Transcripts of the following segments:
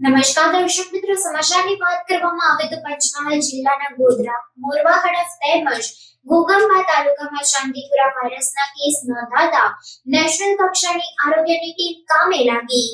નમસ્કાર દર્શક મિત્રો, સમાચારની વાત કરવામાં આવે તો પંચમહાલ જિલ્લાના ગોધરા, મોરવા, હડફ તેમજ ઘોગંબા તાલુકામાં શાંતિપુરા વાયરસના કેસ નોંધાતા નેશનલ કક્ષાની આરોગ્યની ટીમ કામે લાગી.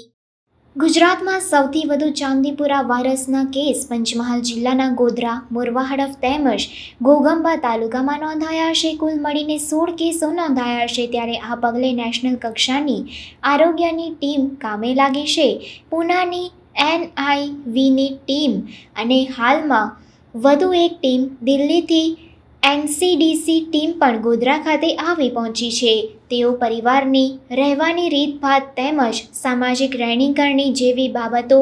ગુજરાતમાં સૌથી વધુ ચાંદીપુરા વાયરસના કેસ પંચમહાલ જિલ્લાના ગોધરા, મોરવા, હડફ તેમજ ગોગંબા તાલુકામાં નોંધાયા છે કુલ મળીને સોળ કેસો નોંધાયા છે ત્યારે આ પગલે નેશનલ કક્ષાની આરોગ્યની ટીમ કામે લાગી છે. પૂનાની એનઆઈવીની ટીમ અને હાલમાં વધુ એક ટીમ દિલ્હીથી એનસીડીસી ટીમ પણ ગોધરા ખાતે આવી પહોંચી છે. તેઓ પરિવારની રહેવાની રીતભાત તેમજ સામાજિક રહેણીકરણી જેવી બાબતો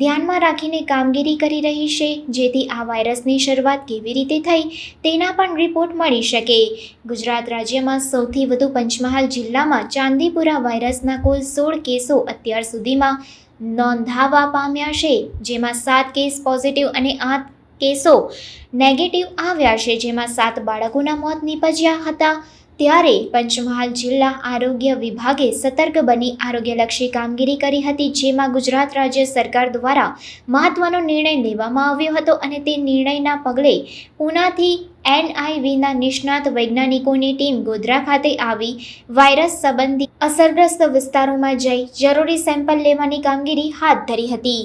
ધ્યાનમાં રાખીને કામગીરી કરી રહી છે. જેથી આ વાયરસની શરૂઆત કેવી રીતે થઈ તેના પણ રિપોર્ટ મળી શકે. ગુજરાત રાજ્યમાં સૌથી વધુ પંચમહાલ જિલ્લામાં ચાંદીપુરા વાયરસના કુલ સોળ કેસો અત્યાર સુધીમાં નોંધાવા પામ્યા છે. જેમાં સાત કેસ પોઝિટિવ અને આઠ કેસો નેગેટિવ આવ્યા છે. જેમાં સાત બાળકોના મોત નીપજ્યા હતા. ત્યારે પંચમહાલ જિલ્લા આરોગ્ય વિભાગે સતર્ક બની આરોગ્યલક્ષી કામગીરી કરી હતી. જેમાં ગુજરાત રાજ્ય સરકાર દ્વારા મહત્વનો નિર્ણય લેવામાં આવ્યો હતો અને તે નિર્ણયના પગલે પૂનાથી એનઆઈવીના નિષ્ણાત વૈજ્ઞાનિકોની ટીમ ગોધરા ખાતે આવી વાયરસ સંબંધી અસરગ્રસ્ત વિસ્તારોમાં જઈ જરૂરી સેમ્પલ લેવાની કામગીરી હાથ ધરી હતી.